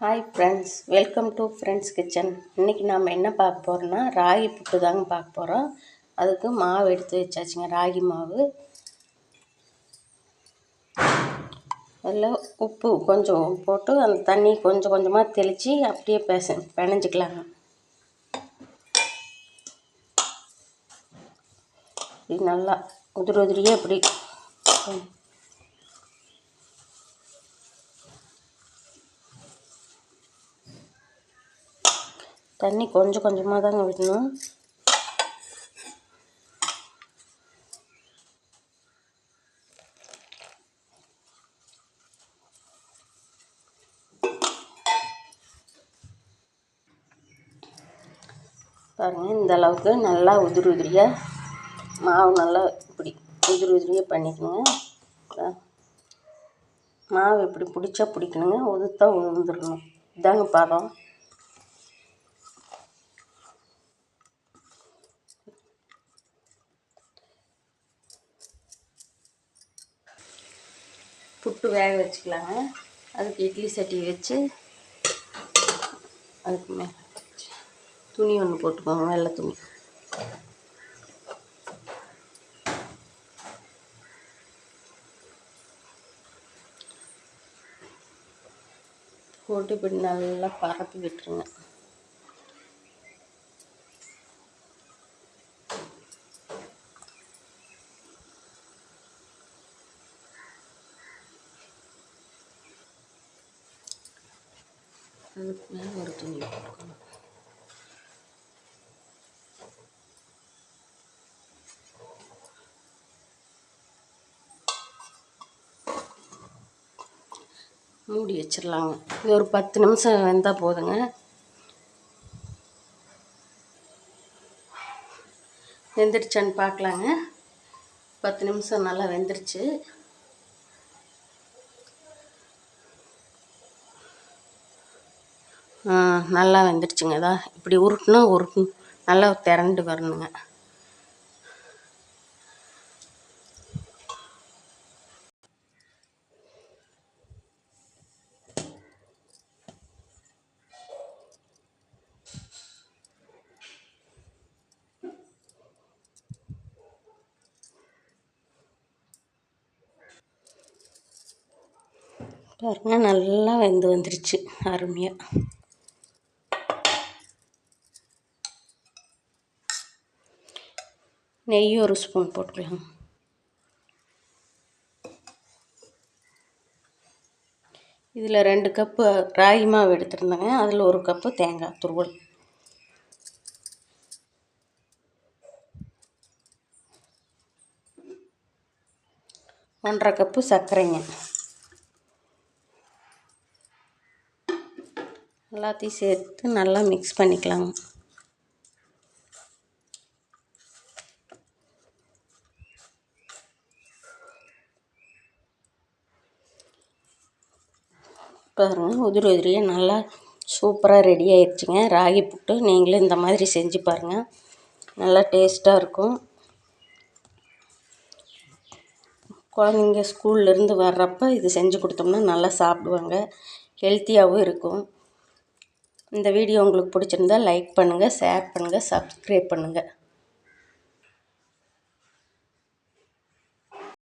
Hi friends welcome to friends kitchen இன்றைக்கி நாம் என்ன பார்க்க போகிறோன்னா ராகி புட்டு தாங்க பார்க்க போகிறோம் அதுக்கு மாவு எடுத்து வச்சாச்சுங்க ராகி மாவு. அதில் உப்பு கொஞ்சம் போட்டு அந்த தண்ணி கொஞ்சம் கொஞ்சமாக தெளித்து அப்படியே பேச பிணைஞ்சிக்கலாங்க இது நல்லா உதிரி உதிரியே அப்படி தண்ணி கொஞ்சம் கொஞ்சமாக தாங்க விடணும். பாருங்கள் இந்த அளவுக்கு நல்லா உதிரி உதிரியாக மாவு நல்லா இப்படி உதிரி உதிரியாக பண்ணிக்கணுங்க மாவு இப்படி பிடிச்சா பிடிக்கணுங்க உதுத்தா உதிர்ந்துடணும் இதாங்க பதம். புட்டு வேக வச்சுக்கலாங்க. அதுக்கு இட்லி சட்டி வச்சு அதுக்கு மேலே துணி ஒன்று போட்டுக்கோங்க வெள்ளை துணி. போட்டு இப்படி நல்லா பரப்பி விட்டுருங்க. அதுக்கு மேலே ஒரு துணி போட்டுக்கணும் மூடி வச்சிடலாங்க இது ஒரு பத்து நிமிஷம் வெந்தால் போதுங்க. வெந்துருச்சான்னு பார்க்கலாங்க. பத்து நிமிஷம் நல்லா வெந்துருச்சு. நல்லா வெந்துடுச்சுங்க. இதான் இப்படி உருட்டுனா உருட்டு. நல்லா திரண்டு வரணுங்க. பாருங்கள் நல்லா வெந்து வந்துருச்சு. அருமையாக நெய் ஒரு ஸ்பூன் போட்டுக்கலாம். இதில் ரெண்டு கப்பு ராகி மாவு எடுத்துருந்தேங்க. அதில் ஒரு கப்பு தேங்காய் துருவல். ஒன்றரை கப்பு சர்க்கரைங்க. எல்லாத்தையும் சேர்த்து நல்லா மிக்ஸ் பண்ணிக்கலாங்க. பாருங்கள் உதிரி உதிரியாக நல்லா சூப்பராக ரெடி ஆயிடுச்சுங்க. ராகி புட்டு நீங்களும் இந்த மாதிரி செஞ்சு பாருங்கள் நல்லா டேஸ்ட்டாக இருக்கும். குழந்தைங்க ஸ்கூல்லேருந்து வர்றப்போ இது செஞ்சு கொடுத்தோம்னா நல்லா சாப்பிடுவாங்க. ஹெல்த்தியாகவும் இருக்கும். இந்த வீடியோ உங்களுக்கு பிடிச்சிருந்தா லைக் பண்ணுங்கள் ஷேர் பண்ணுங்கள் சப்ஸ்கிரைப் பண்ணுங்கள்